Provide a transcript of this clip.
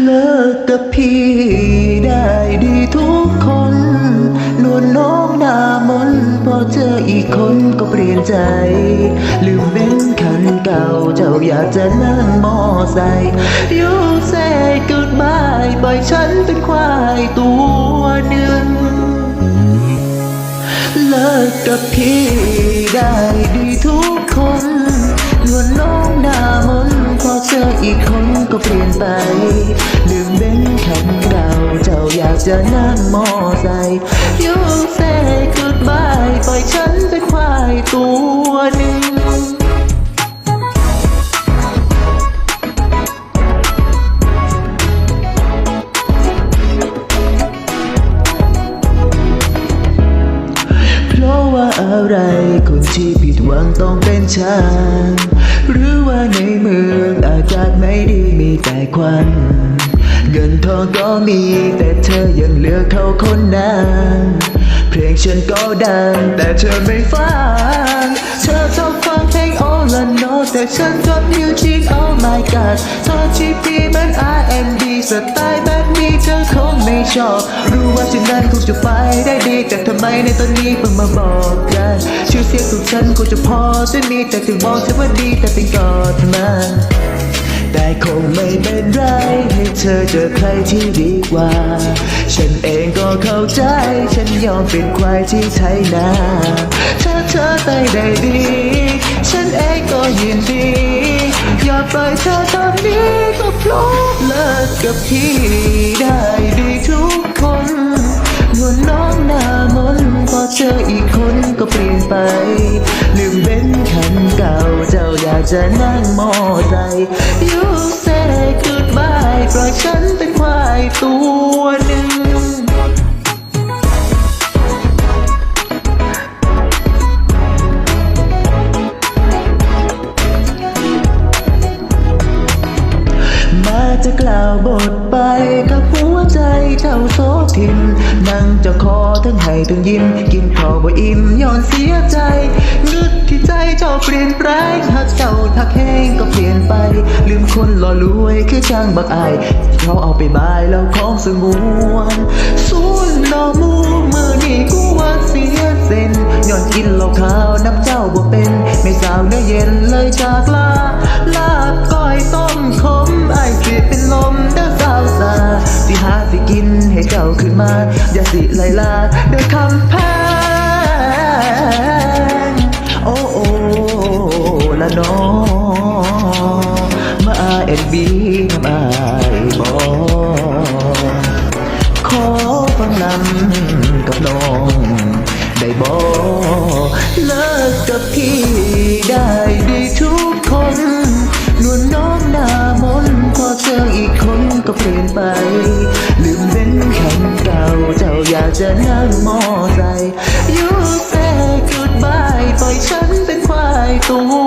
เลิกกับพี่ได้ดีทุกคนนวลน้องหน้ามนพอเจออีกคนก็เปลี่ยนใจ ลืมเบ้นคันเก่าเจ้าอยากจะนั่งมอไซค์ยูเซ่กุดบายปล่อยฉันเป็นควายตัวหนึ่งเลิกกับพี่ได้ดีทุกคนนวลน้องหน้ามนพอเจออีกคน ก็เปลี่ยนไปลืมเบ้นคันเก่าเจ้าอยากจะนั่งมอไซค์ยูเซ่กุดบายปล่อยฉันเป็นควายตัวหนึ่งเพราะว่าอะไรคนที่ผิดหวังต้องเป็นฉันหรือว่าในมือ ควัน เงินทองก็มีแต่เธอยังเหลือเขาคนนั้นเพลงฉันก็ดังแต่เธอไม่ฟัง เธอชอบฟังเพลง all I know แต่ฉันชอบ music oh my god เธอที่พี่เหมือน R&B สไตล์แบบนี้เธอคงไม่ชอบ รู้ว่าฉันนั้นคงจะไปได้ดี แต่ทำไมในตอนนี้เพิ่งมาบอกกัน ชื่อเสียงของฉันคงจะพอจะมีแต่ถึงบอกฉันว่าดีแต่เป็นกอดมัน คงไม่เป็นไร ให้เธอเจอใครที่ดีกว่า ฉันเองก็เข้าใจ ฉันยอมเป็นควายที่ไถนาถ้าเธอไปได้ดี ฉันเองก็ยินดี อย่าปล่อยเธอตอนนี้ก็พราะเลิกกับพี่ได้ดีทุกคนนวลน้องหน้ามนพอเจออีกคนก็เปลี่ยนไปลืมเบ้นคันเก่าเจ้าอยากจะนั่งมอไซค์ You say goodbye ปล่อยฉันเป็นควายตัวหนึ่งมาจะกล่าวบทไปกับหัวใจเจ้าโซทิมนั่งจะคอทั้งให้ทั้งยิ้มกินข้าวบ่อิ่มย้อนเสียใจงึดที่ใจ เปลี่ยนแปลงหากเจ้าทักแห้งก็เปลี่ยนไป ลืมคนหล่อรวยคือช่างบักอายเขาเอาไปบายแล้วของสงวนส่วนอมูมือนี่กูว่าเสียเส้นย้อนกินเหล้าขาวน้ำเจ้าบ่เป็นไม่สาวเนื้อเย็นเลยจากลาลาบก้อยต้มขมไอายสิเป็นลมเด้อสาวสาสิหาสิกินให้เจ้าขึ้นมา อย่าสิไลลาเด้อคำพงำกับน้อง ได้บอกเลิกกับพี่ได้ดีทุกคนนวลน้องหน้ามนต์พอเจออีกคนก็เปลี่ยนไป ลืมเป็นคำเก่าเจ้าอยากจะนั่งมอไซค์ You say goodbye ปล่อยฉันเป็นควายตัว